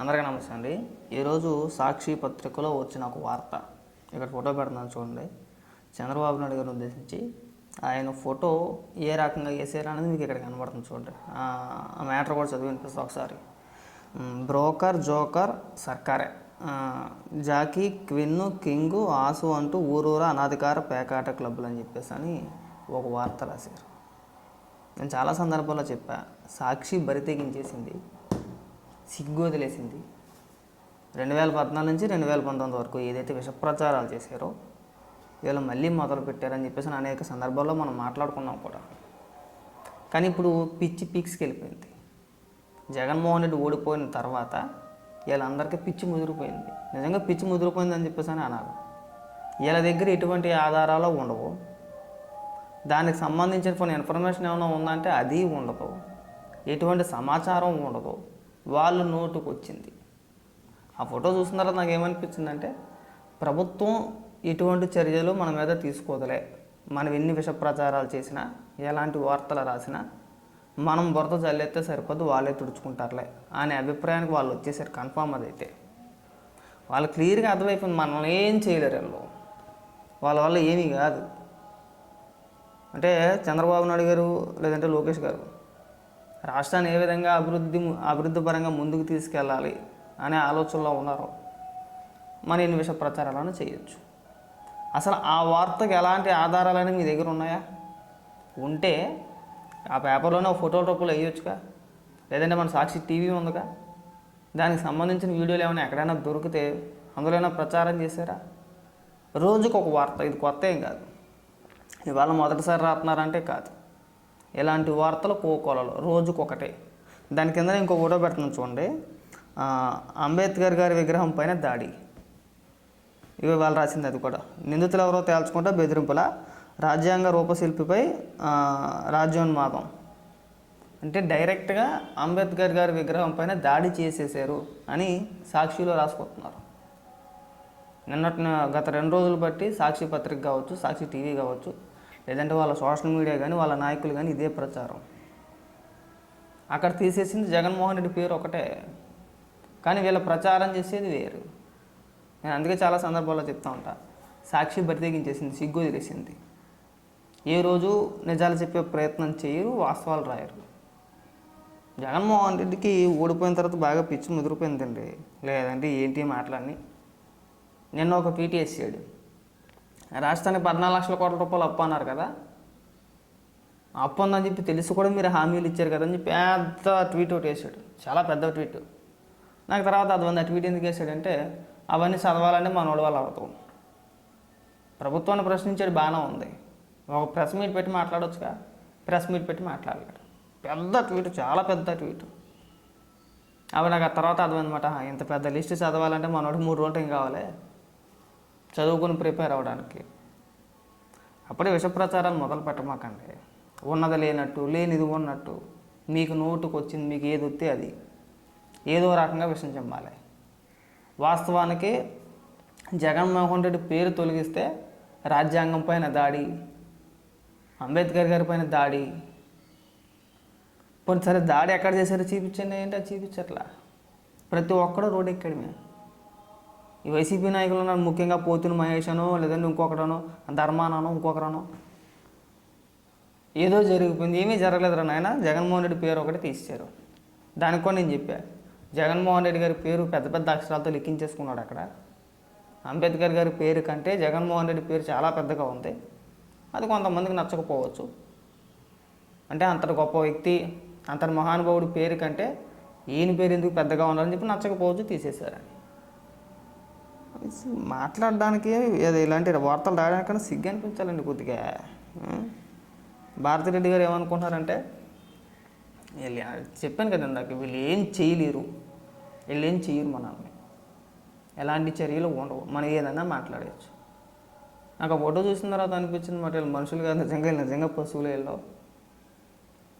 అందరికీ నమస్తే అండి. ఈరోజు సాక్షి పత్రికలో వచ్చిన ఒక వార్త. ఇక్కడ ఫోటో పెడుతున్నాను చూడండి. చంద్రబాబు నాయుడు గారిని ఉద్దేశించి ఆయన ఫోటో ఏ రకంగా వేసారు అనేది మీకు ఇక్కడ కనబడుతుంది చూడండి. ఆ మ్యాటర్ కూడా చదివి వినిపిస్తుంది ఒకసారి. బ్రోకర్ జోకర్ సర్కారే. జాకీ క్విన్ను కింగు ఆసు అంటూ ఊరూరా అనాధికార పేకాట క్లబ్లు అని చెప్పేసి అని ఒక వార్త రాశారు. నేను చాలా సందర్భాల్లో చెప్పా సాక్షి బరితెగించేసింది సిగ్గు వదిలేసింది. రెండు వేల పద్నాలుగు నుంచి రెండు వేల పంతొమ్మిది వరకు ఏదైతే విషప్రచారాలు చేశారో వీళ్ళు మళ్ళీ మొదలు పెట్టారని చెప్పేసి అనేక సందర్భాల్లో మనం మాట్లాడుకున్నాం కూడా. కానీ ఇప్పుడు పిచ్చి పీక్స్కి వెళ్ళిపోయింది. జగన్మోహన్ రెడ్డి ఓడిపోయిన తర్వాత వీళ్ళందరికీ పిచ్చి ముదిరిపోయింది. నిజంగా పిచ్చి ముదిరిపోయిందని చెప్పేసి అని అన్నారు వీళ్ళ దగ్గర ఎటువంటి ఆధారాలు ఉండవు. దానికి సంబంధించిన కొన్ని ఇన్ఫర్మేషన్ ఏమైనా ఉందంటే అది ఉండదు. ఎటువంటి సమాచారం ఉండదు. వాళ్ళు నోటుకు వచ్చింది ఆ ఫోటో చూసిన తర్వాత నాకు ఏమనిపించిందంటే ప్రభుత్వం ఎటువంటి చర్యలు మన మీద తీసుకోదలే. మనం ఎన్ని విష ప్రచారాలు చేసినా ఎలాంటి వార్తలు రాసినా మనం బురద చల్లెత్తే సరిపోదు వాళ్ళే తుడుచుకుంటారులే అనే అభిప్రాయానికి వాళ్ళు వచ్చేసారు కన్ఫామ్ అదైతే. వాళ్ళు క్లియర్గా అర్థమైపోయింది మనల్ని ఏం చేయలేరు వాళ్ళు వాళ్ళ వల్ల ఏమీ కాదు. అంటే చంద్రబాబు నాయుడు గారు లేదంటే లోకేష్ గారు రాష్ట్రాన్ని ఏ విధంగా అభివృద్ధి అభివృద్ధి పరంగా ముందుకు తీసుకెళ్ళాలి అనే ఆలోచనలో ఉన్నారో మన ఎన్ని విషయ ప్రచారాలను చేయొచ్చు. అసలు ఆ వార్తకు ఎలాంటి ఆధారాలని మీ దగ్గర ఉన్నాయా? ఉంటే ఆ పేపర్లోనే ఒక ఫోటోల రూపంలో వేయొచ్చుగా? లేదంటే మన సాక్షి టీవీ ఉందిగా? దానికి సంబంధించిన వీడియోలు ఏమైనా ఎక్కడైనా దొరికితే అందులో ప్రచారం చేశారా? రోజుకు ఒక వార్త ఇది కొత్త ఏం కాదు. ఇవాళ మొదటిసారి రాస్తున్నారంటే కాదు. ఇలాంటి వార్తలు కోకొలలు? రోజుకొకటే. దాని కింద ఇంకో ఫోటో పెడుతున్నాను చూడండి. అంబేద్కర్ గారి విగ్రహం పైన దాడి. ఇవి వాళ్ళు రాసింది అది కూడా. నిందితులు ఎవరో తేల్చుకుంటే బెదిరింపుల? రాజ్యాంగ రూపశిల్పిపై రాజ్యోన్మాదం. అంటే డైరెక్ట్గా అంబేద్కర్ గారి విగ్రహం పైన దాడి చేసేసారు అని సాక్షిలో రాసుకుంటున్నారు. నిన్నటి గత రెండు రోజులు బట్టి సాక్షి పత్రిక కావచ్చు సాక్షి టీవీ కావచ్చు లేదంటే వాళ్ళ సోషల్ మీడియా కానీ వాళ్ళ నాయకులు కానీ ఇదే ప్రచారం. అక్కడ తీసేసింది జగన్మోహన్ రెడ్డి పేరు ఒకటే. కానీ వీళ్ళ ప్రచారం చేసేది వేరు. నేను అందుకే చాలా సందర్భాల్లో చెప్తా ఉంటా. సాక్షి బతికించేసింది సిగ్గు వదిలేసింది. ఏ రోజు నిజాలు చెప్పే ప్రయత్నం చేయరు వాస్తవాలు రాయరు. జగన్మోహన్ రెడ్డికి ఓడిపోయిన తర్వాత బాగా పిచ్చి ముదిరిపోయిందండి. లేదంటే ఏంటి మాటలన్నీ నిన్న ఒక ట్వీట్ వేసాడు రాష్ట్రానికి పద్నాలుగు లక్షల కోట్ల రూపాయలు అప్పు అన్నారు కదా. అప్పు ఉందని చెప్పి తెలిసి కూడా మీరు హామీలు ఇచ్చారు కదా అని చెప్పి పెద్ద ట్వీట్ ఒకటి వేసాడు చాలా పెద్ద ట్వీట్ నాకు తర్వాత అది వంద ట్వీట్ ఎందుకు వేసాడంటే అవన్నీ చదవాలంటే మనోడు వాళ్ళు అవుతాం ప్రభుత్వాన్ని ప్రశ్నించేది బాగానే ఉంది. ఒక ప్రెస్ మీట్ పెట్టి మాట్లాడొచ్చుగా. ప్రెస్ మీట్ పెట్టి మాట్లాడలేడు. పెద్ద ట్వీట్ చాలా పెద్ద ట్వీట్ అవి నాకు ఆ తర్వాత అర్థమైందన్నమాట ఇంత పెద్ద లిస్ట్ చదవాలంటే మనోడు మూడు రోజులు ఏం కావాలి. చదువుకుని ప్రిపేర్ అవ్వడానికి అప్పుడే విషప్రచారాలు మొదలు పెట్టమాకండి. ఉన్నది లేనట్టు లేనిది ఉన్నట్టు మీకు నోటుకు వచ్చింది మీకు ఏది వస్తే అది. ఏదో రకంగా విషయం చెమ్మాలి వాస్తవానికి జగన్మోహన్ రెడ్డి పేరు తొలగిస్తే రాజ్యాంగం పైన దాడి అంబేద్కర్ గారి పైన దాడి. పోనీ సరే దాడి ఎక్కడ చేశారో? చూపించండి ఏంటి అది చూపించట్లా ప్రతి ఒక్కడు రోడ్ ఎక్కడమే ఈ వైసీపీ నాయకులు ఉన్నారు. ముఖ్యంగా పోతుని మహేష్ అనో లేదంటే ఇంకొకటనో ధర్మానో ఇంకొకరనో ఏదో జరిగిపోయింది. ఏమీ జరగలేదురా నాయన. జగన్మోహన్ రెడ్డి పేరు ఒకటి తీసారు దానికి కూడా నేను చెప్పా. జగన్మోహన్ రెడ్డి గారి పేరు పెద్ద పెద్ద అక్షరాలతో లిఖించేసుకున్నాడు అక్కడ. అంబేద్కర్ గారి పేరు కంటే జగన్మోహన్ రెడ్డి పేరు చాలా పెద్దగా ఉంది. అది కొంతమందికి నచ్చకపోవచ్చు. అంటే అంతటి గొప్ప వ్యక్తి అంతటి మహానుభావుడి పేరు కంటే ఈయన పేరు ఎందుకు పెద్దగా ఉండాలని చెప్పి నచ్చకపోవచ్చు తీసేశారని మాట్లాడడానికి ఏదో ఇలాంటి వార్తలు రాయడానికన్నా సిగ్గు అనిపించాలండి కొద్దిగా. భారతిరెడ్డి గారు ఏమనుకుంటున్నారంటే వీళ్ళు చెప్పాను కదా ఇందాక వీళ్ళు ఏం చేయలేరు. వీళ్ళు ఏం చేయరు మనల్ని. ఎలాంటి చర్యలు ఉండవు. మనం ఏదైనా మాట్లాడవచ్చు నాకు ఆ ఫోటో చూసిన తర్వాత అనిపించింది మాట వీళ్ళు మనుషులు కాదు నిజంగా వీళ్ళు నిజంగా పశువులు వీళ్ళు.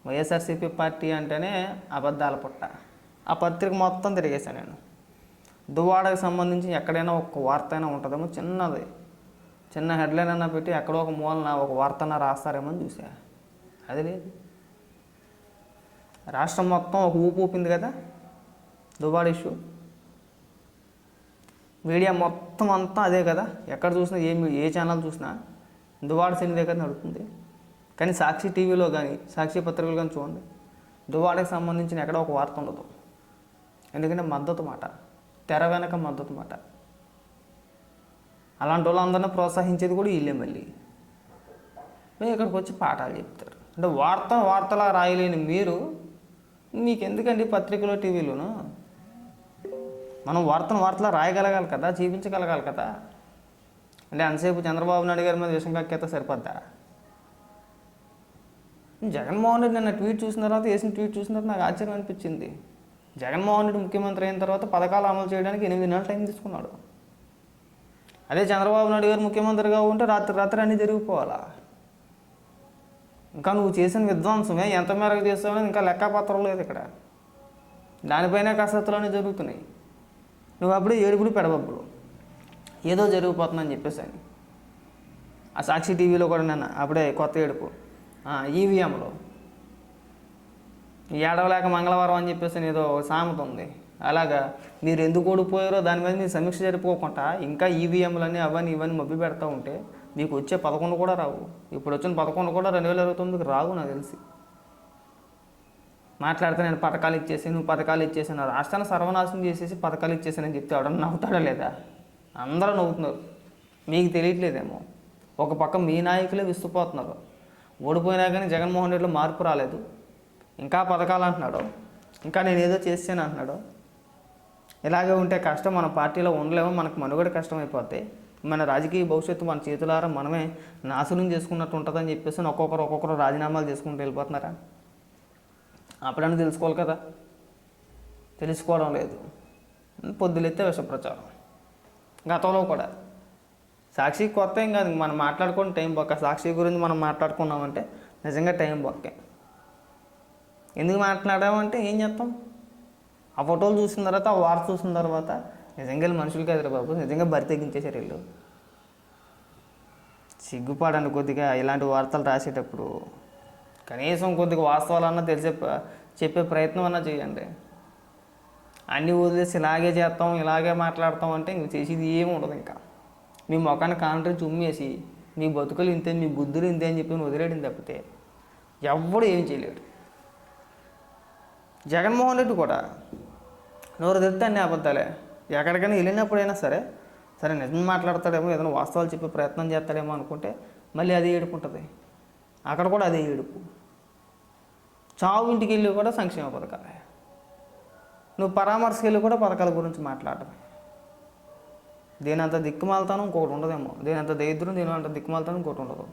వైఎస్ఆర్సీపీ పార్టీ అంటేనే అబద్ధాల పుట్ట. ఆ పత్రిక మొత్తం తిరిగేశాను నేను. దువాడకు సంబంధించి ఎక్కడైనా ఒక వార్త అయినా ఉంటుందేమో చిన్నది. చిన్న హెడ్లైన్ అయినా పెట్టి ఎక్కడో ఒక మూలన ఒక వార్త అయినా రాస్తారేమో అని చూసా అది లేదు. రాష్ట్రం మొత్తం ఒక ఊపు ఊపింది కదా? దువ్వాడ ఇష్యూ. మీడియా మొత్తం అంతా అదే కదా? ఎక్కడ చూసినా ఏ ఏ ఛానల్ చూసినా దువాడ సినిదే కదా నడుతుంది కానీ సాక్షి టీవీలో కానీ సాక్షి పత్రికలు కానీ చూడండి. దువాడకి సంబంధించిన ఎక్కడ ఒక వార్త ఉండదు. ఎందుకంటే మద్దతు మాట. తెర వెనక మద్దతు మాట అలాంటి వాళ్ళందరినీ ప్రోత్సహించేది కూడా వీళ్ళే మళ్ళీ. మేము ఇక్కడికి వచ్చి పాఠాలు చెప్తారు. అంటే వార్త వార్తలా రాయలేని మీరు మీకు ఎందుకండి పత్రికలో టీవీలోను? మనం వార్తను వార్తలా రాయగలగాలి కదా చూపించగలగాలి కదా? అంటే అంతసేపు చంద్రబాబు నాయుడు గారి మీద విషయం కక్కేత సరిపోద్దా? జగన్మోహన్ రెడ్డి నిన్న ట్వీట్ చూసిన తర్వాత వేసిన ట్వీట్ చూసిన తర్వాత నాకు ఆశ్చర్యం అనిపించింది. జగన్మోహన్ రెడ్డి ముఖ్యమంత్రి అయిన తర్వాత పథకాలు అమలు చేయడానికి ఎనిమిది నెలల టైం తీసుకున్నాడు. అదే చంద్రబాబు నాయుడు గారు ముఖ్యమంత్రిగా ఉంటే రాత్రి రాత్రి అన్నీ జరిగిపోవాలా? ఇంకా నువ్వు చేసిన విధ్వంసమే ఎంత మేరకు చేస్తావని ఇంకా లెక్కపత్రం లేదు ఇక్కడ. దానిపైన కసరత్తులోనే జరుగుతున్నాయి. నువ్వు అప్పుడే ఏడుపులు పెడబబ్బులు. ఏదో జరిగిపోతుందని చెప్పేసి అని. ఆ సాక్షి టీవీలో కూడా నిన్న అప్పుడే కొత్త ఏడుపు. ఈవీఎంలో ఏడవలేక మంగళవారం అని చెప్పేసి ఏదో సామెత ఉంది. అలాగా మీరు ఎందుకు ఓడిపోయారో దాని మీద మీరు సమీక్ష జరుపుకోకుండా ఇంకా ఈవీఎంలని అవన్నీ ఇవన్నీ మబ్బి పెడతా ఉంటే మీకు వచ్చే పదకొండు కూడా రావు. ఇప్పుడు వచ్చిన పదకొండు కూడా రెండు వేల ఇరవై తొమ్మిదికి రావు నాకు తెలిసి. మాట్లాడితే నేను పథకాలు ఇచ్చేసి నువ్వు పథకాలు ఇచ్చేసాను రాష్ట్రాన్ని సర్వనాశనం చేసేసి పథకాలు ఇచ్చేసానని చెప్తే ఎవడన్నా నవ్వుతాడా లేదా? అందరూ నవ్వుతున్నారు. మీకు తెలియట్లేదేమో. ఒక పక్క మీ నాయకులే విస్తుపోతున్నారు. ఓడిపోయినా కానీ జగన్మోహన్ రెడ్డిలో మార్పు రాలేదు. ఇంకా పథకాలు అంటున్నాడు ఇంకా నేను ఏదో చేసాను అంటున్నాడు ఇలాగే ఉంటే కష్టం మన పార్టీలో ఉండలేము మనకు మనుగడ కష్టం అయిపోతే మన రాజకీయ భవిష్యత్తు మన చేతులారా మనమే నాశనం చేసుకున్నట్టు ఉంటుందని చెప్పేసి ఒక్కొక్కరు ఒక్కొక్కరు రాజీనామాలు చేసుకుంటూ వెళ్ళిపోతున్నారా? అప్పుడన్నా తెలుసుకోవాలి కదా. తెలుసుకోవడం లేదు. పొద్దులెత్తే విష ప్రచారం గతంలో కూడా. సాక్షి కొత్త ఏం కాదు మనం మాట్లాడుకుని టైం బొక్క. సాక్షి గురించి మనం మాట్లాడుకున్నామంటే నిజంగా టైం బొక్కే. ఎందుకు మాట్లాడామంటే ఏం చేస్తాం ఆ ఫోటోలు చూసిన తర్వాత ఆ వార్త చూసిన తర్వాత నిజంగా మనుషులు కదరా బాబు. నిజంగా బరి తెగించేశారు వీళ్ళు. సిగ్గుపాడండి కొద్దిగా ఇలాంటి వార్తలు రాసేటప్పుడు. కనీసం కొద్దిగా వాస్తవాలన్నా తెలిసే చెప్పే ప్రయత్నం అన్నా చేయండి. అన్నీ వదిలేసి ఇలాగే చేస్తాం ఇలాగే మాట్లాడతాం అంటే ఇంక చేసేది ఏమి ఉండదు ఇంకా. మీ ముఖాన్ని కాంట్రీ చుమ్మేసి మీ బతుకులు ఇంతే మీ బుద్ధులు ఇంతే అని చెప్పి వదిలేయడం తప్పితే ఎవ్వడు ఏం చేయలేడు. జగన్మోహన్ రెడ్డి కూడా నోరు తెరితే అన్ని అబద్ధాలే. ఎక్కడికైనా వెళ్ళినప్పుడైనా సరే సరే నిజం మాట్లాడతాడేమో ఏదైనా వాస్తవాలు చెప్పే ప్రయత్నం చేస్తాడేమో అనుకుంటే మళ్ళీ అదే ఏడుపు ఉంటుంది. అక్కడ కూడా అదే ఏడుపు. చావు ఇంటికి వెళ్ళి కూడా సంక్షేమ పథకాలే. నువ్వు పరామర్శకి వెళ్ళి కూడా పథకాల గురించి మాట్లాడటమే దేనంత దిక్కుమాలతాను ఇంకొకటి ఉండదేమో. దేనంత దరిద్రం దేనంత దిక్కుమాలతాను ఇంకొకటి ఉండదు.